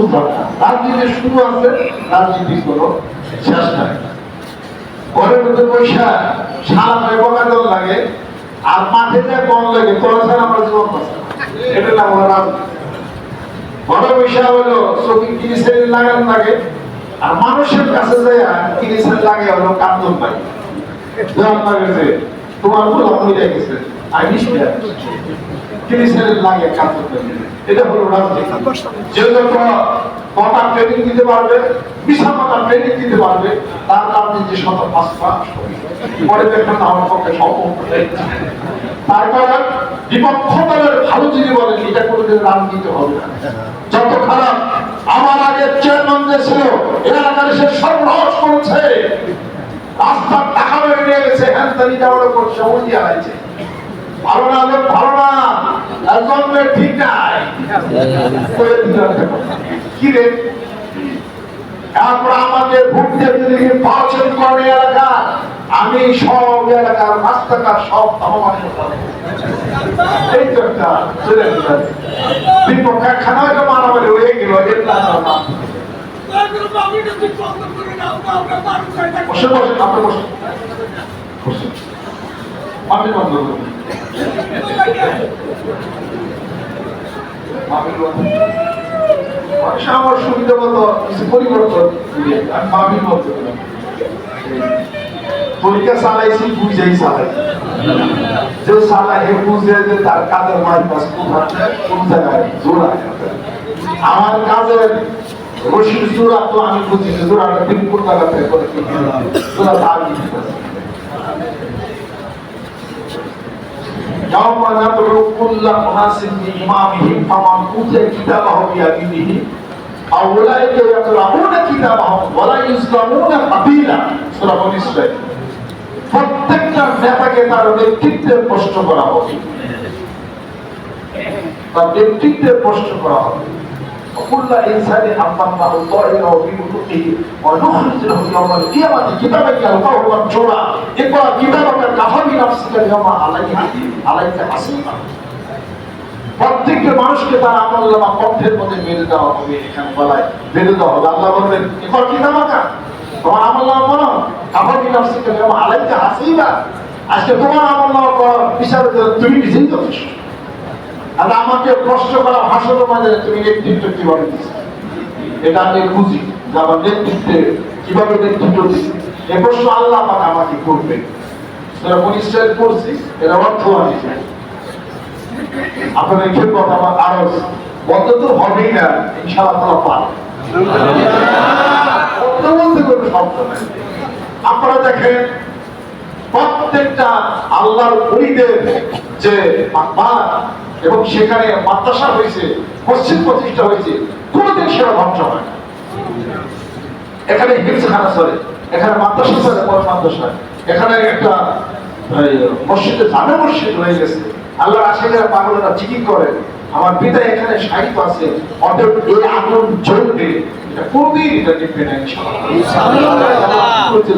শুরু দরকার রাজনীতি শুরু আছে রাজনীতি কোনো শেষ নাই। ঘরের মধ্যে পয়সা সারা বকাদল লাগে, আর মাঠে যায় কম লাগে, তোরা ছাড়া আমরা জীবন এটা রাজনীতি। পয়সা হলো চোখে লাগান লাগে, আর মানুষের কাছে যায় কিনিসের লাগে কান্দন পাই তোমার গোলাম হয়ে গেছে, আর নিষ্ঠা লাগে কান্দন পাই এটা হলো রাজনীতি। যে যত কটা ট্রেনিং দিতে পারবে, বিশাল কটা ট্রেনিং দিতে পারবে, তার রাজনীতি শত পাঁচ পাঁচ পরে দেখবেন আমার পক্ষে সম্ভব তার কারণ বিপক্ষ দলের ভালো যদি বলেন, এটা কোনোদিন রাজনীতি হবে না। যত খারাপ আমার আগে চেয়ারম্যান যে ছিল এলাকার সে সর্বনাশ করেছে। রাস্তার টাকা মেরে নিয়ে গেছে, হ্যান তানি যাওয়ার উপর দিয়ে হারাইছে ভালো না ভালো না। একজন লোক ঠিক নাই। কি রে? তারপর আমাকে দিয়ে যদি নির্বাচন করে এলাকা আমি সব এলাকার রাস্তাঘাট সব করব এই তো একটা গেল হয়তো মারামারি হয়ে গেল বসে আপনি আমার সুবিধা মতো কিছু পরিবর্তন চালাইছি বুঝাই চালাইছি যে চালাই বুঝে যে তার কাজের পাস কোথায় কোন জায়গায় জোড়া আমার কাজের রশির জোড়া তো আমি বুঝি জোড়াটা থেকে জোড়া يوم ندعو كل أناس بإمامهم فمن أوتي كتابه بيمينه أولئك يقرؤون كتابهم ولا يظلمون قبيلا সূরা বনী ইসরাঈল প্রত্যেকটা নেতাকে তার ব্যক্তিত্বের প্রশ্ন করা হবে তার ব্যক্তিত্বের প্রশ্ন করা হবে وكل إنسان أمامه طائره في عنقه ونخرج له يوم القيامة كتابا يلقاه منشورا اقرأ كتابك كفى بنفسك اليوم عليك عليك حسيبا প্রত্যেকটা মানুষকে তার আমল নামা কণ্ঠের মধ্যে বেঁধে দেওয়া হবে এখানে বলায় বেঁধে দেওয়া হবে আল্লাহ বলবেন এবার কি নামাকা তোমার আমল নামা বলো কাফা বিনফসিকা যেমন আলাইকা হাসিবা আজকে তোমার আমল নামা করার বিচারের জন্য তুমি নিজেই যথেষ্ট আর আমাকে প্রশ্ন করা ভাষণ মাঝে তুমি নেতৃত্ব কীভাবে এটা আমি খুঁজি যে আমার নেতৃত্বে কীভাবে নেতৃত্ব দিচ্ছি? এ প্রশ্ন আল্লাহ পাক আমাকে করবে। সেটা পরিষ্কার করছি এর অর্থ আমি জানি আপনাদের খেদমত আমার আরও বন্ধ তো হবেই না ইনশাআল্লাহ আপনারা পান বন্ধ বলতে কোনো শব্দ নাই। আপনারা দেখেন প্রত্যেকটা আল্লাহর বলিদের যে মাঠ এবং সেখানে মাদ্রাসা হয়েছে মসজিদ প্রতিষ্ঠা হয়েছে কোনোদিন সেটা ধ্বংস হয় না। এখানে হিমসখানা চলে এখানে মাদ্রাসা চলে বড় মাদ্রাসা এখানে একটা মসজিদে জামে মসজিদ হয়ে গেছে। আল্লাহর আশেখানে পাগলেরা জিকির করে আমার পিতা এখানে সাহিত্য আছে অতএব এই আগুন জ্বলবে। এটা কোনদিন এটা নিবে না ইনশাআল্লাহ। বলছে,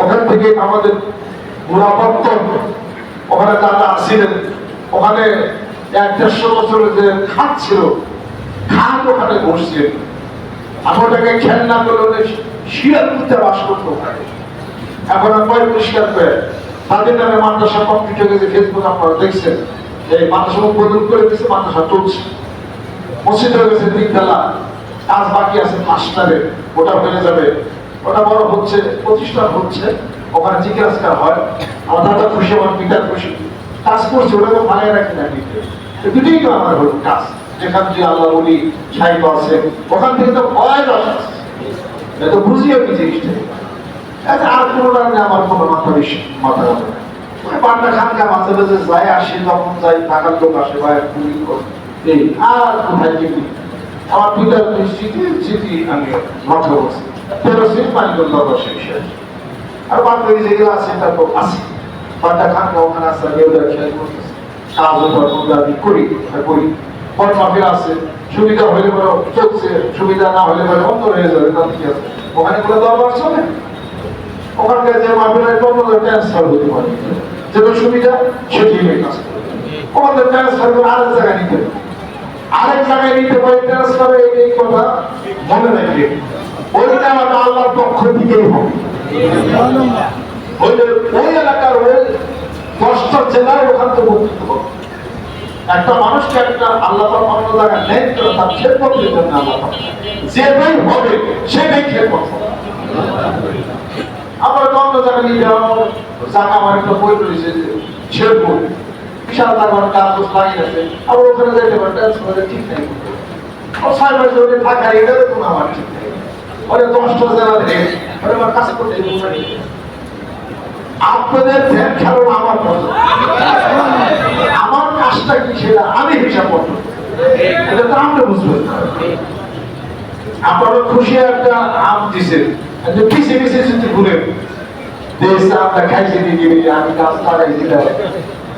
ওখান থেকে আমাদের গোড়াপত্তন ওখানে দাদা আসছিলেন ওখানে এক দেড়শো বছরের যে খাট ছিল খাট ওখানে বসছেন আমি ওটাকে খেলনা করে শিয়াল করতে বাস করতো এখন মাদ্রাসা কমপ্লিট দেখছেন মাদ্রাসা উদ্বোধন করে দিয়েছে মাদ্রাসা চলছে মসজিদ হয়ে গেছে তিনতলা কাজ বাকি আছে মাস্টারে ওটা হয়ে যাবে। ওটা বড় হচ্ছে, প্রতিষ্ঠান হচ্ছে। ওখানে জিজ্ঞাসা হয়, আমার দাদা খুশি, আমার পিতা খুশি। কাজ করছে, ওটাকে মানিয়ে রাখি না কিন্তু। দুটোই তো আমার হল কাজ। যেখান থেকে আল্লাহ বলি সাহিত্য আছে। ওখান থেকে তো ভয় রস তো বুঝিও কি জিনিসটা? আর কোনো রান্না আমার কোনো মাথা বেশি, মাথা পান্ডা খানকা মাঝে মাঝে যায় আসে যখন যাই থাকার লোক আসে বা এই আর কোথায় আমার পিতার দুই স্মৃতি আমি মাথা বসি। তেরো সিট পানি করল বসে আর বাকি যেগুলো আছে তা তো আছে। পান্ডা খানকা ওখানে আছে, আমি ওদের খেয়াল করতেছি। কাজ ওপর আমি করি করি। পর মাফির আছে, সুবিধা হলে পরে চলছে, সুবিধা না হলে পরে বন্ধ হয়ে যাবে তাতে কি আছে? ওখানে কোনো দরবার চলে? ওখানকার যে মাহফিলের কোনো ট্রান্সফার হতে পারে। যেটা সুবিধা সেটি কাজ করবে আমাদের ট্রান্সফার করে আরেক জায়গায় নিতে হবে। আরেক জায়গায় নিতে পারে ট্রান্সফারে এই কথা। মনে রাখবে, ওইটা আমাদের আল্লাহর পক্ষ থেকেই হবে। ওই ওই এলাকার ওই দশটা জেলায় ওখান থেকে বঞ্চিত হবে। একটা মানুষকে একটা আল্লাহ অন্য জায়গায় তো তার খেদমতের জন্য আল্লাহ যেটাই হবে সেটাই খেদমত আবার অন্য জায়গায় নিয়ে যাওয়া জায়গা আমার একটা বই রয়েছে, শেরপুর। বিশাল কাজ আবার ওখানে যাইতে পারে ট্রান্সফারে ঠিক ও ছয় মাস ধরে থাকা এটা তো আমার ঠিক নেই। দশটা আমার করতে আপনাদের খেলো আমার আমার কাজটা কি সেটা আমি হিসাব করব। এটা তো আপনি বুঝবেন। আপনারা খুশি একটা আম দিছে যে পিছে পিছে যদি ঘুরে দেশ আমরা খাইছি দিকে আমি গাছ লাগাই দিলাম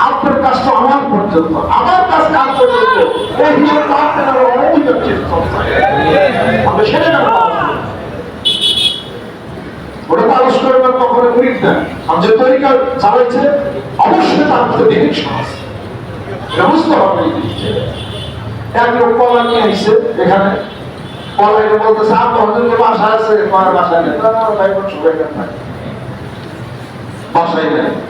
আপনার কাজটা আমার পর্যন্ত। আমার কাজ কাজ পর্যন্ত। এই হিসেবে আপনার আমরা সেটা না। এখানে। বলতেছে বাসায় নেই। বাসায় নেই।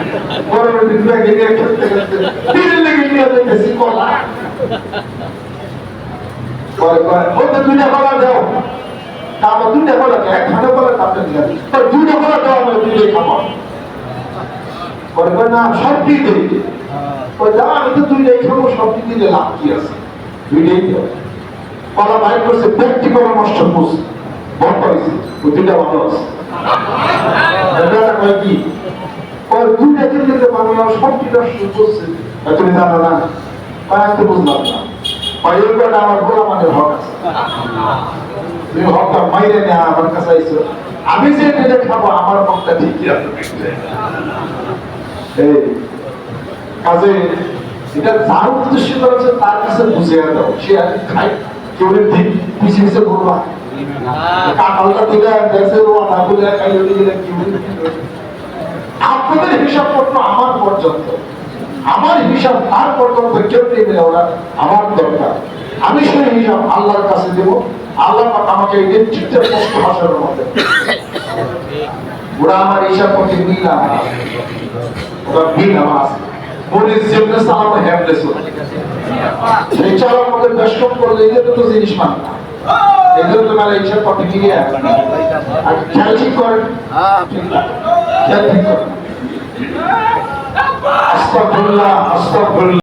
গরমের ব্যাগে নিয়ে খেলতে খেলতে দিনের লেগে নিয়ে দেখতেছি কলা পরে কয়, "ও তো দুইটা কলা দাও তারপর দুইটা কলা দাও একখানে কলা তাপটা দিলাম পরে দুইটা কলা দাও দুইটা না সবটি দর্শন করছে তুমি জানো না? তো বুঝলাম না। কয়টা আমার গোলামানের হক আছে। তুমি হকটা মাইরে নেওয়া আমার কাছে আইছো। আমি যে এটা খাব আমার হকটা ঠিকই আছে। এই কাজে এটা যার উদ্দেশ্য করেছে তার কাছে বুঝে দাও। সে আর খাই কেউ ঠিক পিছিয়ে পিছিয়ে বলবা কাঁঠালটা দিলে দেখছে ও না বলে খাই দিলে কি আপনাদের হিসাব পত্র আমার পর্যন্ত। আমার হিসাব তার পর্যন্ত কেউ নেবে ওরা আমার দরকার। আমি সেই হিসাব আল্লাহর কাছে দেব। আল্লাহ আমাকে এই নেতৃত্বের ভাষার মধ্যে ওরা আমার হিসাব করতে মিল আমার ওরা মিল আমার আছে। যেমনি সালাম হ্যামলেস সেই চলার মধ্যে ব্যস্ত করলে এগুলো তো জিনিস মানে না। এগুলো তো মেলা হিসাব করতে গিয়ে আর খেয়াল ঠিক করেন? ঠিক করেন আস্তাগফিরুল্লাহ আস্তাগফিরুল্লাহ।